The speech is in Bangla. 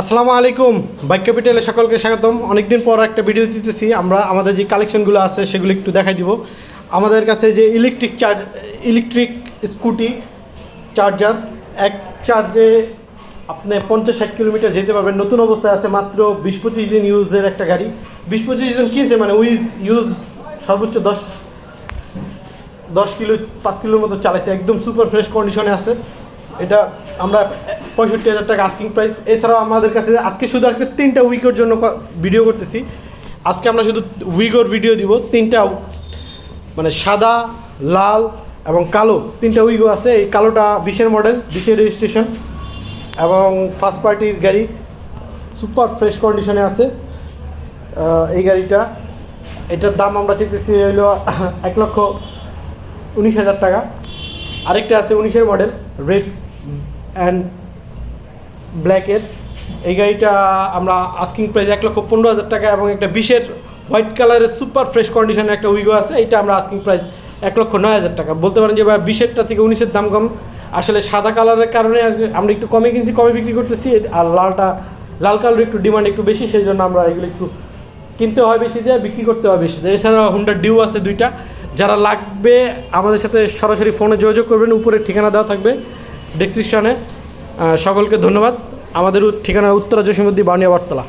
আসসালামু আলাইকুম। বাইক ক্যাপিটালে সকলকে স্বাগতম। অনেকদিন পর একটা ভিডিও দিতেছি। আমরা আমাদের যে কালেকশনগুলো আছে, সেগুলো একটু দেখাই দিব। আমাদের কাছে যে electric charge electric scooty charger এক চার্জে আপনি পঞ্চাশ ষাট কিলোমিটার যেতে পারবেন। নতুন অবস্থায় আছে মাত্র বিশ পঁচিশ দিন ইউজের একটা গাড়ি। বিশ পঁচিশ দিন কিনছে মানে উইজ ইউজ সর্বোচ্চ দশ দশ কিলো, পাঁচ কিলোর মতো চালাইছে। একদম সুপার ফ্রেশ কন্ডিশনে আছে। এটা আমরা পঁয়ষট্টি হাজার টাকা আস্কিং প্রাইস এছাড়াও আমাদের কাছে আজকে শুধু আজকে তিনটা উইকের জন্য ভিডিও করতেছি। আজকে আমরা শুধু উইকোর ভিডিও দিব। তিনটা মানে সাদা, লাল এবং কালো। তিনটা উইগো আছে। এই কালোটা বিশের মডেল বিশের রেজিস্ট্রেশন এবং ফার্স্ট পার্টির গাড়ি সুপার ফ্রেশ কন্ডিশনে আছে। এই গাড়িটা, এটার দাম আমরা চাইতেছি হইল এক লক্ষ উনিশ হাজার টাকা। আরেকটা আছে উনিশের মডেল রেড অ্যান্ড ব্ল্যাকের। এই গাড়িটা আমরা আস্কিং প্রাইস এক লক্ষ পনেরো হাজার টাকা এবং একটা বিশের হোয়াইট কালারের সুপার ফ্রেশ কন্ডিশনের একটা উইগো আছে, এইটা আমরা আস্কিং প্রাইস এক লক্ষ নয় হাজার টাকা। বলতে পারেন যে ভাই, বিশেরটা থেকে উনিশের দাম কম। আসলে সাদা কালারের কারণে আমরা একটু কমে কিনছি, কমে বিক্রি করতেছি আর লালটা, লাল কালার একটু ডিমান্ড একটু বেশি, সেই জন্য আমরা এগুলো একটু কিনতে হয় বেশি দিয়ে বিক্রি করতে হয় বেশি দিয়ে এছাড়া হুন্ডা ডিউ আছে দুইটা। যারা লাগবে আমাদের সাথে সরাসরি ফোনে যোগাযোগ করবেন, উপরে ঠিকানা দেওয়া থাকবে ডেসক্রিপশনে সকলকে ধন্যবাদ। আমাদের ঠিকানা উত্তরা জসীমদ্দি বানিয়া বটতলা